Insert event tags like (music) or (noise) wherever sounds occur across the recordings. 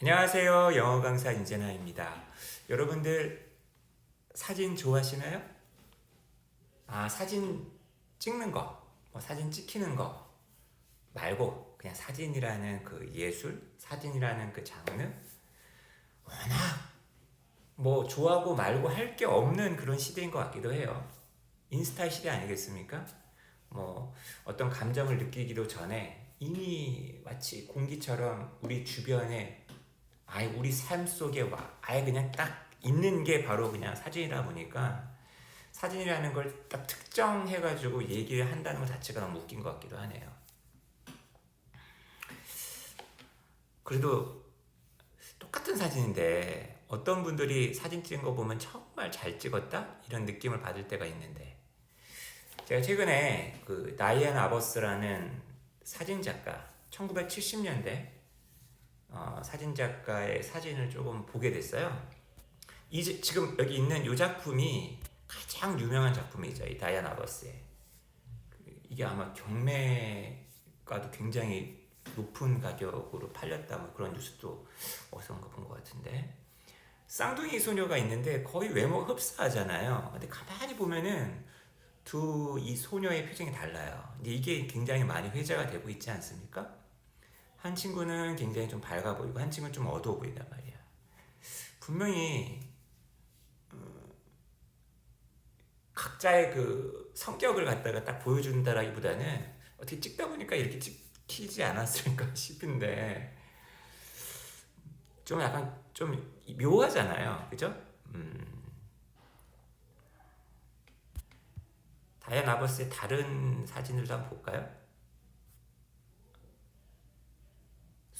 안녕하세요. 영어 강사 인재나입니다. 여러분들 사진 좋아하시나요? 아, 사진 찍는 거, 뭐 사진 찍히는 거 말고 그냥 사진이라는 그 예술, 사진이라는 그 장르 워낙 뭐 좋아하고 말고 할 게 없는 그런 시대인 것 같기도 해요. 인스타 시대 아니겠습니까? 뭐 어떤 감정을 느끼기도 전에 이미 마치 공기처럼 우리 주변에 아예 우리 삶 속에 와 아예 그냥 딱 있는 게 바로 그냥 사진이다 보니까 사진이라는 걸 딱 특정해가지고 얘기를 한다는 것 자체가 너무 웃긴 것 같기도 하네요. 그래도 똑같은 사진인데 어떤 분들이 사진 찍은 거 보면 정말 잘 찍었다 이런 느낌을 받을 때가 있는데 제가 최근에 그 나이안 아버스라는 사진 작가 1970년대 어, 사진 작가의 사진을 조금 보게 됐어요. 이 지- 지금 여기 있는 이 작품이 가장 유명한 작품이죠. 이 다이안 아버스의 그, 이게 아마 경매가도 굉장히 높은 가격으로 팔렸다 뭐 그런 뉴스도 어디선가 본 것 같은데 쌍둥이 소녀가 있는데 거의 외모가 흡사하잖아요. 근데 가만히 보면은 두 이 소녀의 표정이 달라요. 근데 이게 굉장히 많이 회자가 되고 있지 않습니까? 한 친구는 굉장히 좀 밝아 보이고 한 친구는 좀 어두워 보인단 말이야. 분명히 어, 각자의 그 성격을 갖다가 딱 보여준다라기보다는 어떻게 찍다 보니까 이렇게 찍히지 않았을까 (laughs) 싶은데 좀 약간 좀 묘하잖아요, 그죠? 음. 다이안 아버스의 다른 사진들도 한번 볼까요?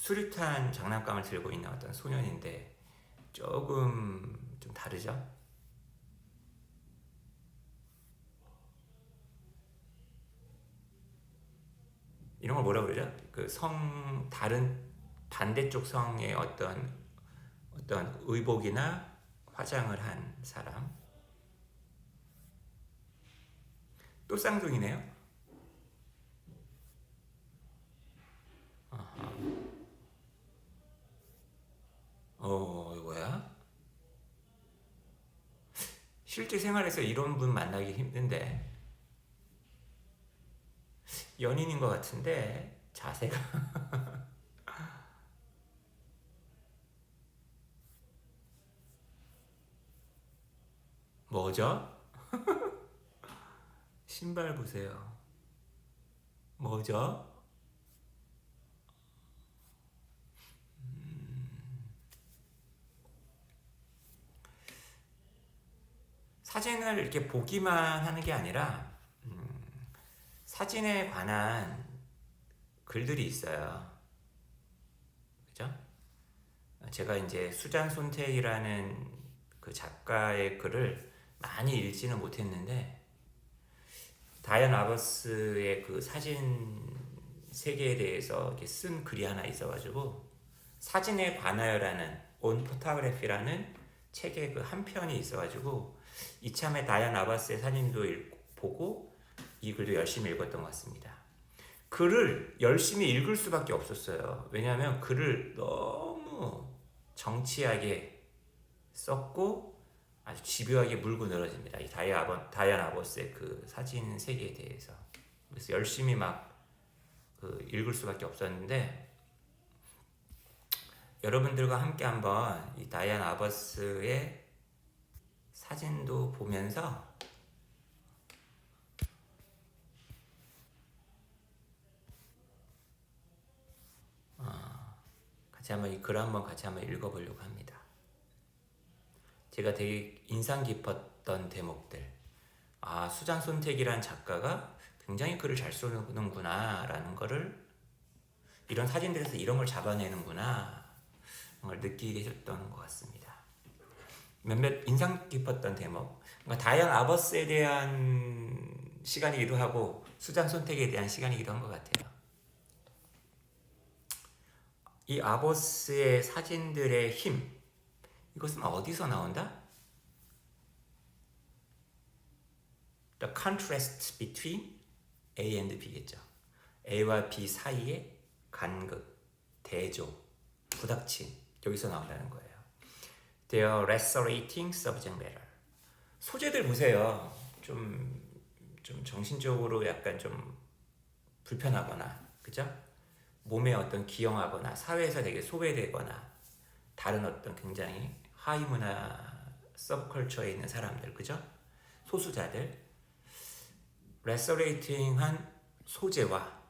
수류탄 장난감을 들고 있는 어떤 소년인데 조금 좀 다르죠? 이런 걸 뭐라 그러죠? 그 성 다른 반대쪽 성의 어떤 어떤 의복이나 화장을 한 사람 또 쌍둥이네요. 아하. 어, 이거야? 실제 생활에서 이런 분 만나기 힘든데 연인인 것 같은데 자세가 (laughs) 뭐죠? (laughs) 신발 보세요. 뭐죠? 사진을 이렇게 보기만 하는 게 아니라 음, 사진에 관한 글들이 있어요. 그죠? 제가 이제 수잔 손택이라는 그 작가의 글을 많이 읽지는 못했는데 다이안 아버스의 그 사진 세계에 대해서 이렇게 쓴 글이 하나 있어가지고 사진에 관하여라는 온 포토그래피라는 책의 그 한 편이 있어가지고 이참에 다이안 아바스의 사진도 읽, 보고 이 글도 열심히 읽었던 것 같습니다. 글을 열심히 읽을 수밖에 없었어요. 왜냐하면 글을 너무 정치하게 썼고 아주 집요하게 물고 늘어집니다. 이 다이아 아버, 다이안 아버스의 그 사진 세계에 대해서 그래서 열심히 막 그 읽을 수밖에 없었는데 여러분들과 함께 한번 이 다이안 아버스의 사진도 보면서 어, 같이 한번 이글 한번 같이 한번 읽어보려고 합니다. 제가 되게 인상 깊었던 대목들. 아, 수장 손택이란 작가가 굉장히 글을 잘 쓰는구나 라는 거를 이런 사진들에서 이런 걸 잡아내는구나 걸 느끼게 해줬던 것 같습니다. 몇몇 인상 깊었던 대목. 그러니까 다이안 아버스에 대한 시간이기도 하고 수장 손택에 대한 시간이기도 한 것 같아요. 이 아버스의 사진들의 힘, 이것은 어디서 나온다? The contrast between A and B겠죠. A와 B 사이의 간극, 대조, 부닥침, 여기서 나온다는 거예요. They are restorating subject matter. 소재들 보세요. 좀, 좀 정신적으로 약간 좀 불편하거나, 그죠? 몸에 어떤 기형하거나 사회에서 되게 소외되거나 다른 어떤 굉장히 하위 문화 서브컬처에 있는 사람들, 그죠? 소수자들 레서레이팅한 소재와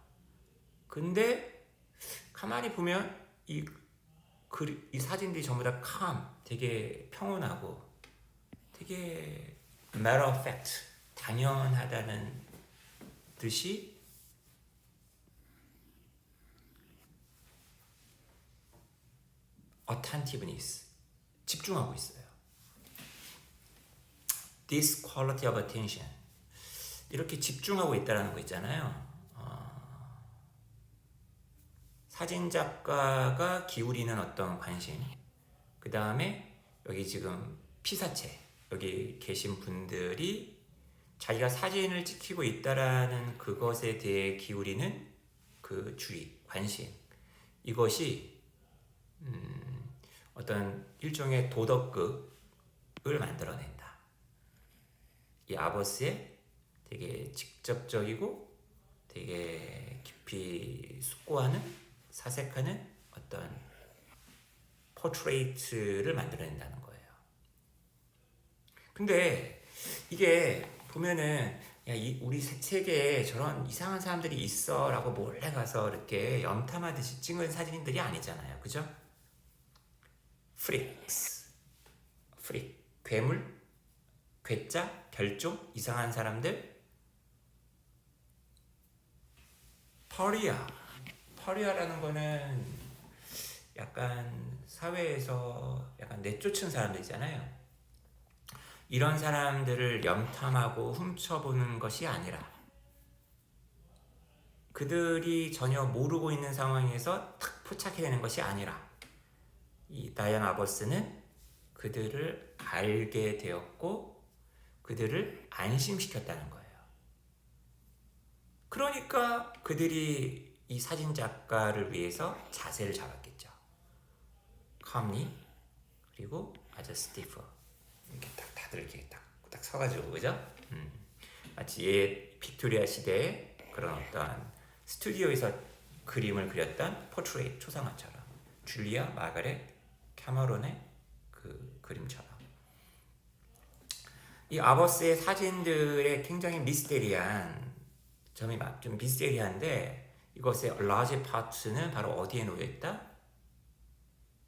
근데 가만히 보면 이, 그, 이 사진들이 전부 다 calm, 되게 평온하고 되게 matter of fact, 당연하다는 듯이 attentiveness, 집중하고 있어요. This quality of attention, 이렇게 집중하고 있다는 거 있잖아요. 어, 사진 작가가 기울이는 어떤 관심, 그 다음에 여기 지금 피사체 여기 계신 분들이 자기가 사진을 찍히고 있다라는 그것에 대해 기울이는 그 주의, 관심 이것이 음, 어떤 일종의 도덕극을 만들어낸다. 이 아버스의 되게 직접적이고 되게 깊이 숙고하는 사색하는 어떤 포트레이트를 만들어낸다는 거예요. 근데 이게 보면은 야, 이 우리 세- 세계에 저런 이상한 사람들이 있어 라고 몰래 가서 이렇게 염탐하듯이 찍은 사진들이 아니잖아요. 그죠? 프릭스, 프릭, 괴물, 괴짜, 별종, 이상한 사람들, 퍼리아, 퍼리아라는 거는 약간 사회에서 약간 내쫓은 사람들이잖아요. 이런 사람들을 염탐하고 훔쳐보는 것이 아니라 그들이 전혀 모르고 있는 상황에서 탁 포착해내는 것이 아니라 이 다이안 아버스는 그들을 알게 되었고 그들을 안심시켰다는 거예요. 그러니까 그들이 이 사진 작가를 위해서 자세를 잡았겠죠. 컴니 그리고 아저 스티프 이렇게 딱 다들 이렇게 딱, 딱 서가지고 그죠? 음. 마치 옛 빅토리아 시대의 그런 어떤 스튜디오에서 그림을 그렸던 포트레이 초상화처럼 줄리아 마가렛 캐머론의 그 그림처럼 이 아버스의 사진들의 굉장히 미스테리한 점이 막좀 미스테리한데 이것의 large part는 바로 어디에 놓여 있다?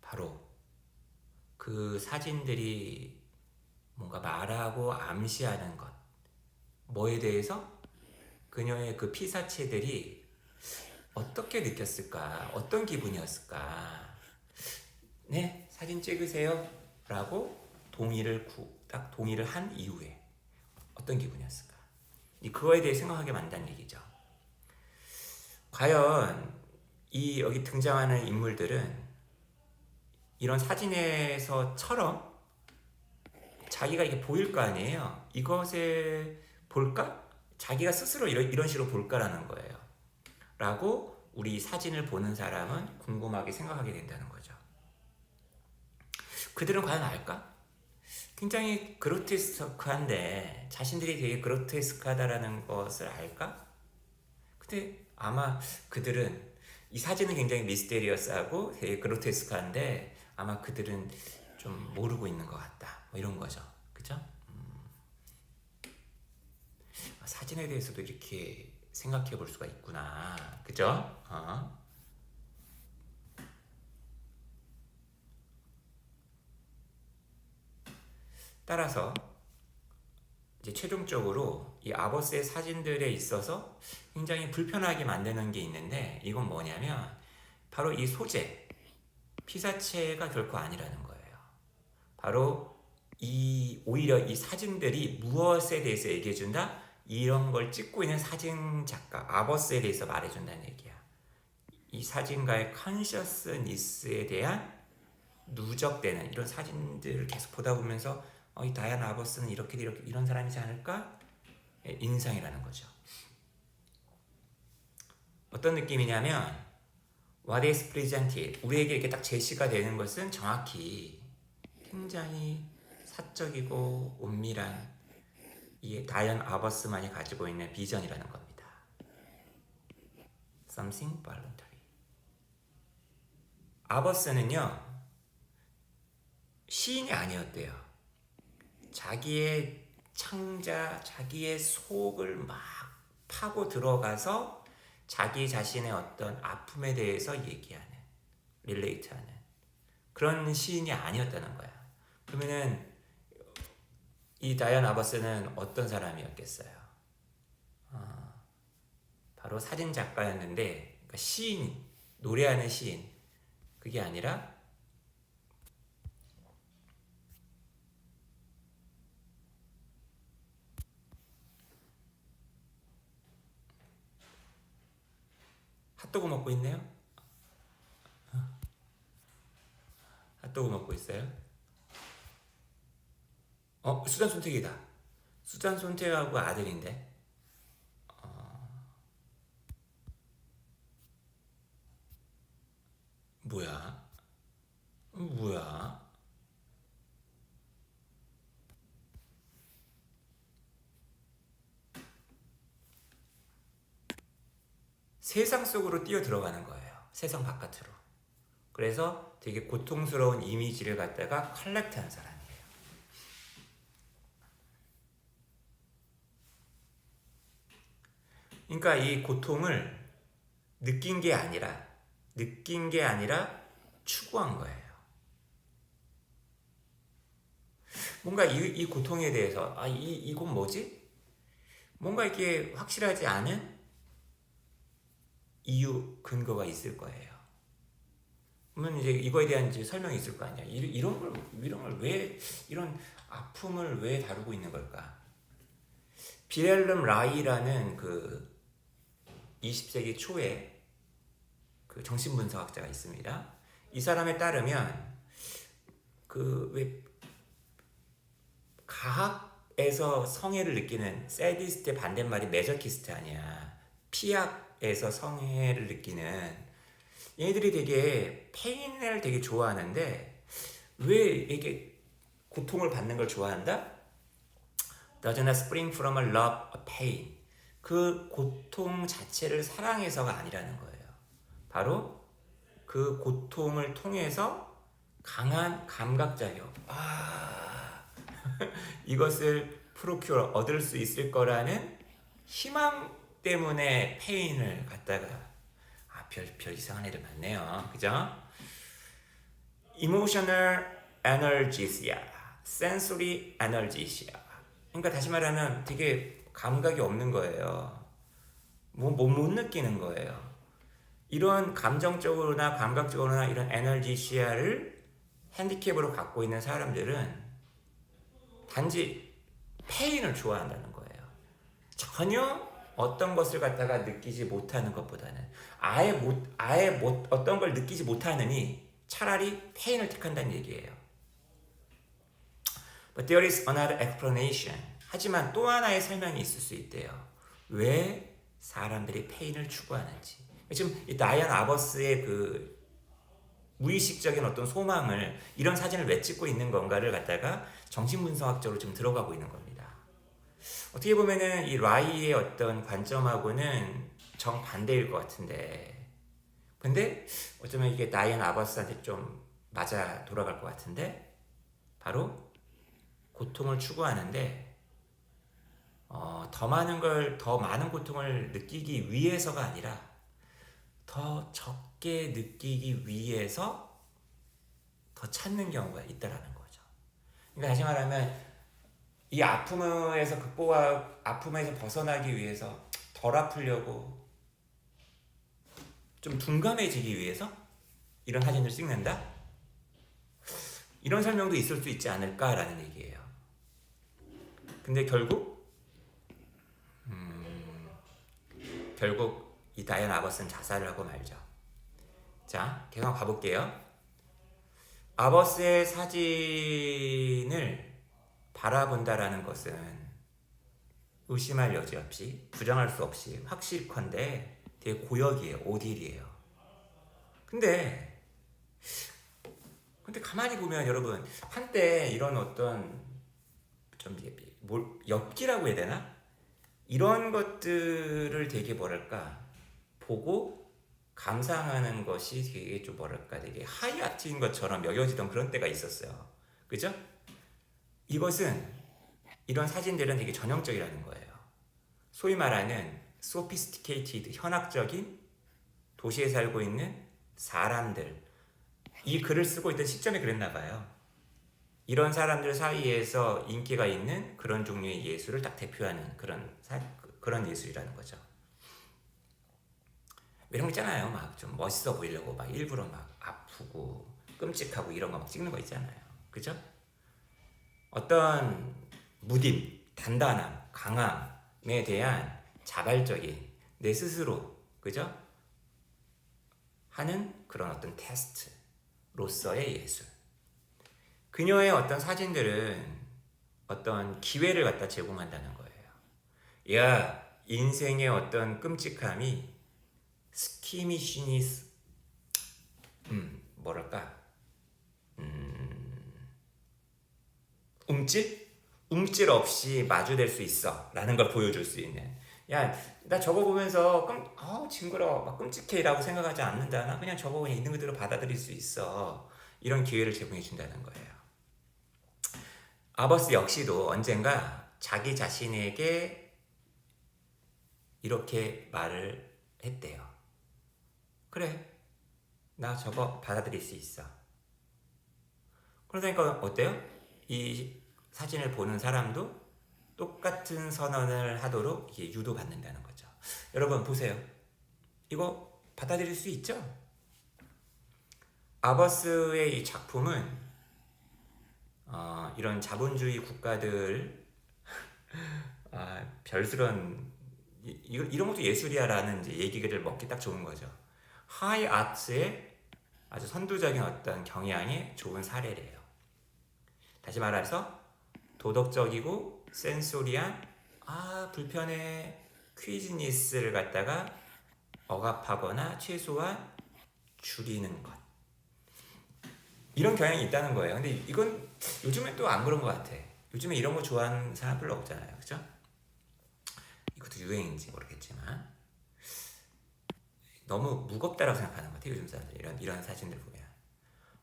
바로 그 사진들이 뭔가 말하고 암시하는 것. 뭐에 대해서? 그녀의 그 피사체들이 어떻게 느꼈을까? 어떤 기분이었을까? 네 사진 찍으세요. 라고 동의를 구, 딱 동의를 한 이후에 어떤 기분이었을까? 이 그거에 대해 생각하게 만든다는 얘기죠 과연 이 여기 등장하는 인물들은 이런 사진에서처럼 자기가 이게 보일 거 아니에요. 이것에 볼까? 자기가 스스로 이런, 이런 식으로 볼까라는 거예요. 라고 우리 사진을 보는 사람은 궁금하게 생각하게 된다는 거죠. 그들은 과연 알까? 굉장히 그로테스크한데 자신들이 되게 그로테스크하다라는 것을 알까? 근데 아마 그들은 이 사진은 굉장히 미스테리어스하고 되게 그로테스크한데 아마 그들은 좀 모르고 있는 것 같다. 뭐 이런 거죠. 그죠? 음. 아, 사진에 대해서도 이렇게 생각해 볼 수가 있구나. 그죠? 어? 따라서 이제 최종적으로 이 아버스의 사진들에 있어서 굉장히 불편하게 만드는 게 있는데 이건 뭐냐면 바로 이 소재 피사체가 결코 아니라는 거예요. 바로 이 오히려 이 사진들이 무엇에 대해서 얘기해 준다? 이런 걸 찍고 있는 사진 작가 아버스에 대해서 말해 준다는 얘기야. 이 사진가의 컨셔스니스에 대한 누적되는 이런 사진들을 계속 보다 보면서 어, 이 다이안 아버스는 이렇게 이렇게 이런 사람이지 않을까? 예, 인상이라는 거죠. 어떤 느낌이냐면 what is presented 우리에게 이렇게 딱 제시가 되는 것은 정확히 굉장히 사적이고 은밀한 이 다이언 아버스만이 가지고 있는 비전이라는 겁니다. Something voluntary. 아버스는요 시인이 아니었대요. 자기의 창자, 자기의 속을 막 파고 들어가서 자기 자신의 어떤 아픔에 대해서 얘기하는, 릴레이트하는 그런 시인이 아니었다는 거야. 그러면은 이 다이언 아버스는 어떤 사람이었겠어요? 아, 바로 사진 작가였는데 그러니까 시인, 노래하는 시인 그게 아니라 핫도그 먹고 있네요? 핫도그 먹고 있어요? 어, 수잔 손택이다. 수잔 손택하고 아들인데. 어... 뭐야? 뭐야? 세상 속으로 뛰어 들어가는 거예요. 세상 바깥으로. 그래서 되게 고통스러운 이미지를 갖다가 컬렉트한 사람이에요. 그러니까 이 고통을 느낀 게 아니라 느낀 게 아니라 추구한 거예요. 뭔가 이, 이 고통에 대해서 아, 이, 이건 뭐지? 뭔가 이게 확실하지 않은 이유 근거가 있을 거예요. 그러면 이제 이거에 대한 이제 설명이 있을 거 아니야. 이, 런 걸, 이런 걸 왜, 이런 아픔을 왜 다루고 있는 걸까? 비렐름 라이라는 그 20세기 초에 그 정신분석학자가 있습니다. 이 사람에 따르면 그 왜 가학에서 성애를 느끼는 세디스트의 반대말이 메저키스트 아니야. 피약 에서 성애를 느끼는 얘네들이 되게 페인을 되게 좋아하는데 왜 이게 고통을 받는 걸 좋아한다? Does not spring from a love of pain. 그 고통 자체를 사랑해서가 아니라는 거예요. 바로 그 고통을 통해서 강한 감각작용. 아, (laughs) 이것을 프로큐어 얻을 수 있을 거라는 희망 때문에 페인을 갖다가 아, 별, 별 이상한 애들 많네요. 그죠? emotional energies야. sensory energies야. 그러니까 다시 말하면 되게 감각이 없는 거예요. 뭐, 뭐, 못 느끼는 거예요. 이런 감정적으로나 감각적으로나 이런 에너지 시야를 핸디캡으로 갖고 있는 사람들은 단지 페인을 좋아한다는 거예요. 전혀 어떤 것을 갖다가 느끼지 못하는 것보다는 아예 못 아예 못 어떤 걸 느끼지 못하느니 차라리 페인을 택한다는 얘기예요. But there is another explanation. 하지만 또 하나의 설명이 있을 수 있대요. 왜 사람들이 페인을 추구하는지. 지금 이 다이안 아버스의 그 무의식적인 어떤 소망을 이런 사진을 왜 찍고 있는 건가를 갖다가 정신분석학적으로 좀 들어가고 있는 겁니다. 어떻게 보면은 이 라이의 어떤 관점하고는 정반대일 것 같은데, 근데 어쩌면 이게 다이안 아버스한테 좀 맞아 돌아갈 것 같은데, 바로 고통을 추구하는데, 어, 더 많은 걸, 더 많은 고통을 느끼기 위해서가 아니라, 더 적게 느끼기 위해서 더 찾는 경우가 있다라는 거죠. 그러니까 다시 말하면 이 아픔에서 극복하 아픔에서 벗어나기 위해서 덜 아프려고 좀 둔감해지기 위해서 이런 사진을 찍는다. 이런 설명도 있을 수 있지 않을까라는 얘기예요. 근데 결국 음, 결국 이 다이언 아버스는 자살을 하고 말죠. 자, 계속 가볼게요. 아버스의 사진을 바라본다라는 것은 의심할 여지 없이 부정할 수 없이 확실컨대 되게 고역이에요. 오딜이에요. 근데 근데 가만히 보면 여러분 한때 이런 어떤 좀 엽기라고 해야 되나? 이런 것들을 되게 뭐랄까 보고 감상하는 것이 되게 좀 뭐랄까 되게 하이아트인 것처럼 여겨지던 그런 때가 있었어요. 그죠? 이것은 이런 사진들은 되게 전형적이라는 거예요. 소위 말하는 sophisticated 현학적인 도시에 살고 있는 사람들 이 글을 쓰고 있던 시점에 그랬나 봐요. 이런 사람들 사이에서 인기가 있는 그런 종류의 예술을 딱 대표하는 그런 사, 그런 예술이라는 거죠. 이런 거 있잖아요. 막 좀 멋있어 보이려고 막 일부러 막 아프고 끔찍하고 이런 거 막 찍는 거 있잖아요. 그죠? 어떤 무딘, 단단함, 강함에 대한 자발적인 내 스스로 그죠? 하는 그런 어떤 테스트로서의 예술. 그녀의 어떤 사진들은 어떤 기회를 갖다 제공한다는 거예요. 야, 인생의 어떤 끔찍함이 스키미시니스, 음, 뭐랄까, 음, 움찔? 움찔 없이 마주될 수 있어. 라는 걸 보여줄 수 있는. 야, 나 저거 보면서 끔, 어, 징그러워. 막 끔찍해. 라고 생각하지 않는다. 나 그냥 저거 그냥 있는 그대로 받아들일 수 있어. 이런 기회를 제공해 준다는 거예요. 아버스 역시도 언젠가 자기 자신에게 이렇게 말을 했대요. 그래. 나 저거 받아들일 수 있어. 그러니까 어때요? 이 사진을 보는 사람도 똑같은 선언을 하도록 유도받는다는 거죠. 여러분 보세요. 이거 받아들일 수 있죠? 아버스의 이 작품은 어, 이런 자본주의 국가들 (laughs) 아, 별스런 이, 이- 이런 것도 예술이야라는 얘기를 먹기 딱 좋은 거죠. 하이 아트의 아주 선두적인 어떤 경향의 좋은 사례래요. 다시 말해서 도덕적이고 센소리한 아 불편해 퀴즈니스를 갖다가 억압하거나 최소한 줄이는 것 이런 경향이 있다는 거예요. 근데 이건 요즘엔 또 안 그런 것 같아. 요즘에 이런 거 좋아하는 사람 별로 없잖아요, 그죠? 이것도 유행인지 모르겠지만 너무 무겁다라고 생각하는 것 같아요, 요즘 사람들 이런 이런 사진들 보면.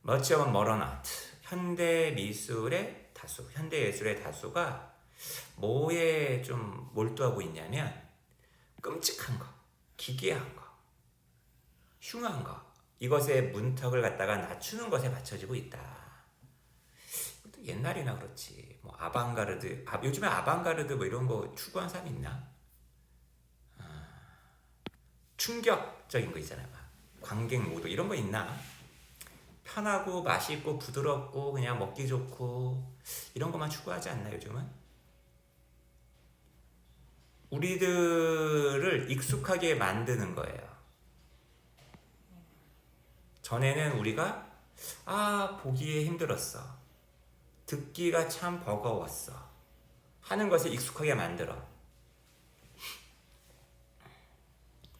Modern art 현대 미술의 다수, 현대 예술의 다수가 뭐에 좀 몰두하고 있냐면 끔찍한 거, 기괴한 거, 흉한 거 이것의 문턱을 갖다가 낮추는 것에 맞춰지고 있다. 또 옛날이나 그렇지. 뭐 아방가르드, 아, 요즘에 아방가르드 뭐 이런 거 추구한 사람 있나? 아, 충격적인 거 있잖아요. 막 관객 모드 이런 거 있나? 편하고 맛있고 부드럽고 그냥 먹기 좋고 이런 것만 추구하지 않나 요즘은? 우리들을 익숙하게 만드는 거예요. 전에는 우리가 아 보기에 힘들었어 듣기가 참 버거웠어 하는 것에 익숙하게 만들어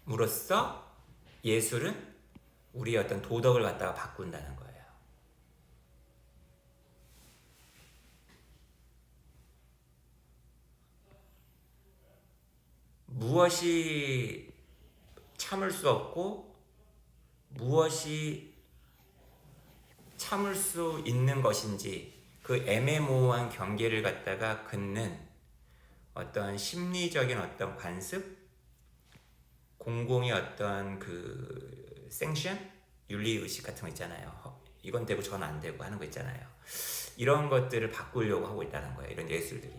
물로써 예술은 우리의 어떤 도덕을 갖다가 바꾼다는 거예요. 무엇이 참을 수 없고 무엇이 참을 수 있는 것인지 그 애매모호한 경계를 갖다가 긋는 어떤 심리적인 어떤 관습, 공공의 어떤 그 생션, 윤리 의식 같은 거 있잖아요. 허, 이건 되고 저는 안 되고 하는 거 있잖아요. 이런 것들을 바꾸려고 하고 있다는 거예요. 이런 예술들이.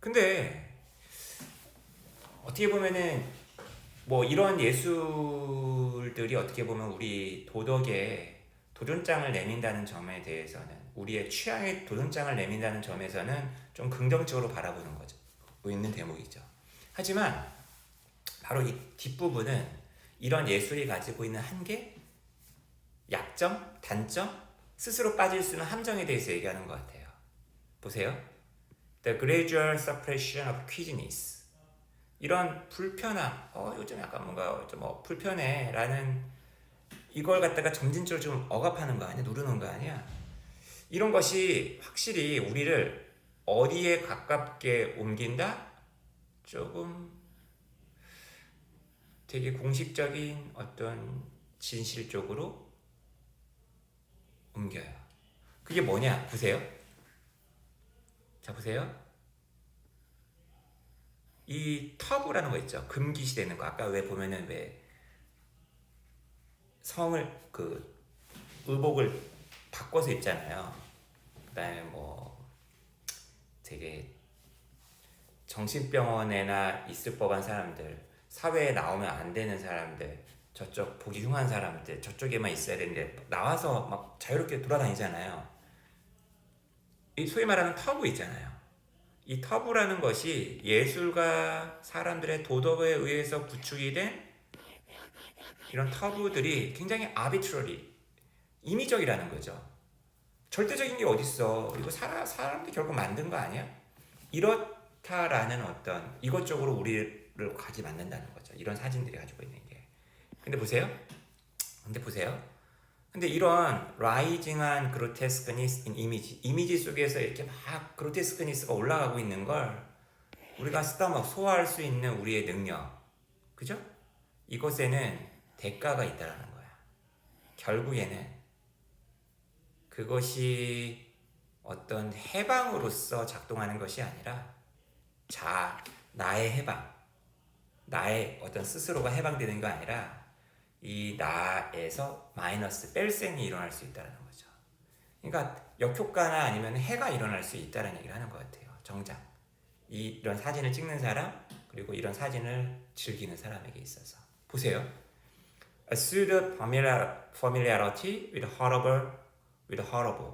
근데 어떻게 보면은 뭐 이런 예술들이 어떻게 보면 우리 도덕에 도전장을 내민다는 점에 대해서는 우리의 취향에 도전장을 내민다는 점에서는 좀 긍정적으로 바라보는 거죠. 있는 대목이죠. 하지만 바로 이 뒷부분은 이런 예술이 가지고 있는 한계, 약점, 단점, 스스로 빠질 수 있는 함정에 대해서 얘기하는 것 같아요. 보세요. The gradual suppression of queerness. 이런 불편함, 어, 요즘 약간 뭔가 좀뭐 불편해 라는 이걸 갖다가 점진적으로 좀 억압하는 거 아니야? 누르는 거 아니야? 이런 것이 확실히 우리를 어디에 가깝게 옮긴다? 조금 되게 공식적인 어떤 진실 쪽으로 옮겨요. 그게 뭐냐? 보세요. 자, 보세요. 이 터부라는 거 있죠. 금기시 되는 거. 아까 왜 보면은 왜 성을 그 의복을 바꿔서 입잖아요. 그다음에 뭐 되게 정신병원에나 있을 법한 사람들, 사회에 나오면 안 되는 사람들, 저쪽 보기 흉한 사람들, 저쪽에만 있어야 되는데 나와서 막 자유롭게 돌아다니잖아요. 이 소위 말하는 터부 있잖아요. 이 터부라는 것이 예술과 사람들의 도덕에 의해서 구축이 된 이런 터부들이 굉장히 아비트러리, 임의적이라는 거죠. 절대적인 게 어딨어. 이거 사람, 사람들이 결국 만든 거 아니야? 이렇다라는 어떤 이것적으로 우리를 가지 않는다는 거죠. 이런 사진들이 가지고 있는 게. 근데 보세요. 근데 보세요. 근데 이런 라이징한 그로테스크니스 인 이미지, 이미지 속에서 이렇게 막 그로테스크니스가 올라가고 있는 걸 우리가 쓰다 막 소화할 수 있는 우리의 능력, 그죠? 이것에는 대가가 있다라는 거야. 결국에는 그것이 어떤 해방으로서 작동하는 것이 아니라 자, 나의 해방, 나의 어떤 스스로가 해방되는 거 아니라 이 나에서 마이너스 뺄셈이 일어날 수 있다는 거죠. 그러니까 역효과나 아니면 해가 일어날 수 있다는 얘기를 하는 것 같아요. 정작 이, 이런 사진을 찍는 사람 그리고 이런 사진을 즐기는 사람에게 있어서 보세요. A pseudo familiarity with horrible with horrible.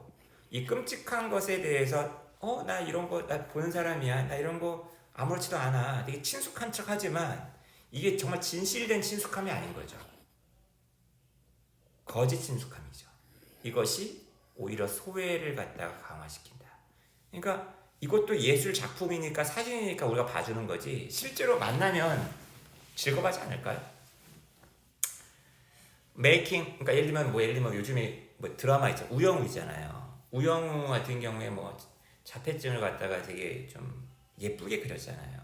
이 끔찍한 것에 대해서 어 나 이런 거 나 보는 사람이야 나 이런 거 아무렇지도 않아 되게 친숙한 척 하지만 이게 정말 진실된 친숙함이 아닌 거죠. 거짓 친숙함이죠. 이것이 오히려 소외를 갖다가 강화시킨다. 그러니까 이것도 예술 작품이니까 사진이니까 우리가 봐주는 거지 실제로 만나면 즐거워하지 않을까요? 메이킹 그러니까 예를 들면 뭐 예를 들면 요즘에 뭐 드라마 있죠 우영우 있잖아요. 우영우 같은 경우에 뭐 자폐증을 갖다가 되게 좀 예쁘게 그렸잖아요.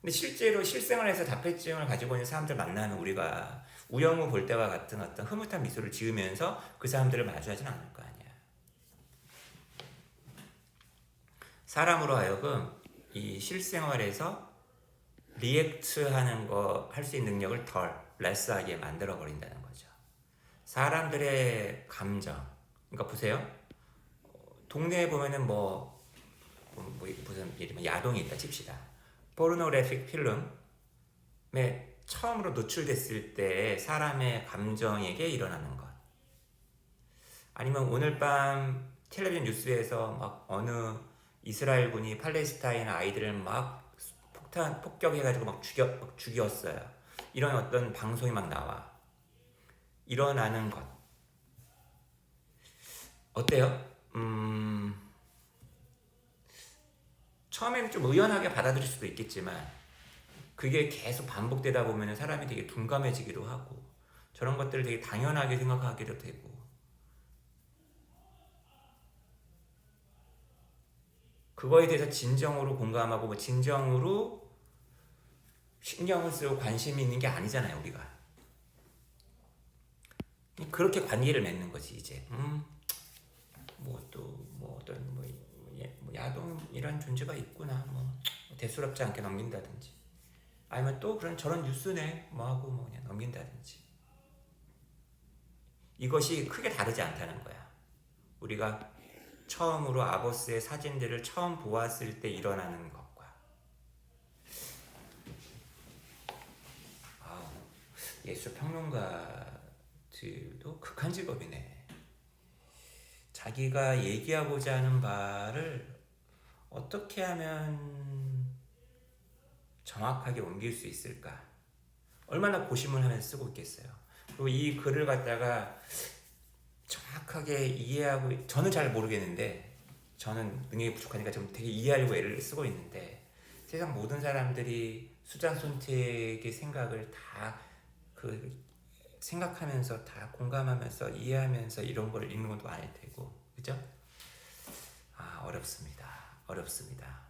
근데 실제로 실생활에서 자폐증을 가지고 있는 사람들 만나는 우리가 우영우 볼 때와 같은 어떤 흐뭇한 미소를 지으면서 그 사람들을 마주하지는 않을 거 아니야. 사람으로 하여금 이 실생활에서 리액트하는 거 할 수 있는 능력을 덜 레스하게 만들어 버린다는 거죠. 사람들의 감정. 그러니까 보세요. 동네에 보면은 뭐, 뭐 무슨 예를 야동이 있다 칩시다. 포르노그래픽 필름에 처음으로 노출됐을 때 사람의 감정에게 일어나는 것. 아니면 오늘 밤 텔레비전 뉴스에서 막 어느 이스라엘 군이 팔레스타인 아이들을 막 폭탄 폭격해가지고 막 죽여 막 죽였어요. 이런 어떤 방송이 막 나와. 일어나는 것. 어때요? 음, 처음에는 좀 의연하게 받아들일 수도 있겠지만, 그게 계속 반복되다 보면 사람이 되게 둔감해지기도 하고, 저런 것들을 되게 당연하게 생각하기도 되고, 그거에 대해서 진정으로 공감하고, 뭐 진정으로 신경을 쓰고 관심이 있는 게 아니잖아요, 우리가. 그렇게 관계를 맺는 거지, 이제. 음, 뭐또 뭐 어떤 뭐, 예, 뭐 야동 이런 존재가 있구나 뭐 대수롭지 않게 넘긴다든지 아니면 또 그런 저런 뉴스네 뭐 하고 뭐 그냥 넘긴다든지. 이것이 크게 다르지 않다는 거야. 우리가 처음으로 아버스의 사진들을 처음 보았을 때 일어나는 것과. 아우, 예술 평론가들도 극한 직업이네. 자기가 얘기하고자 하는 바를 어떻게 하면 정확하게 옮길 수 있을까? 얼마나 고심을 하면서 쓰고 있겠어요. 그리고 이 글을 갖다가 정확하게 이해하고 저는 잘 모르겠는데 저는 능력이 부족하니까 좀 되게 이해하려고 애를 쓰고 있는데 세상 모든 사람들이 수잔 손택의 생각을 다 그 생각하면서 다 공감하면서 이해하면서 이런 걸 읽는 것도 아닐 테고 그죠? 아 어렵습니다. 어렵습니다.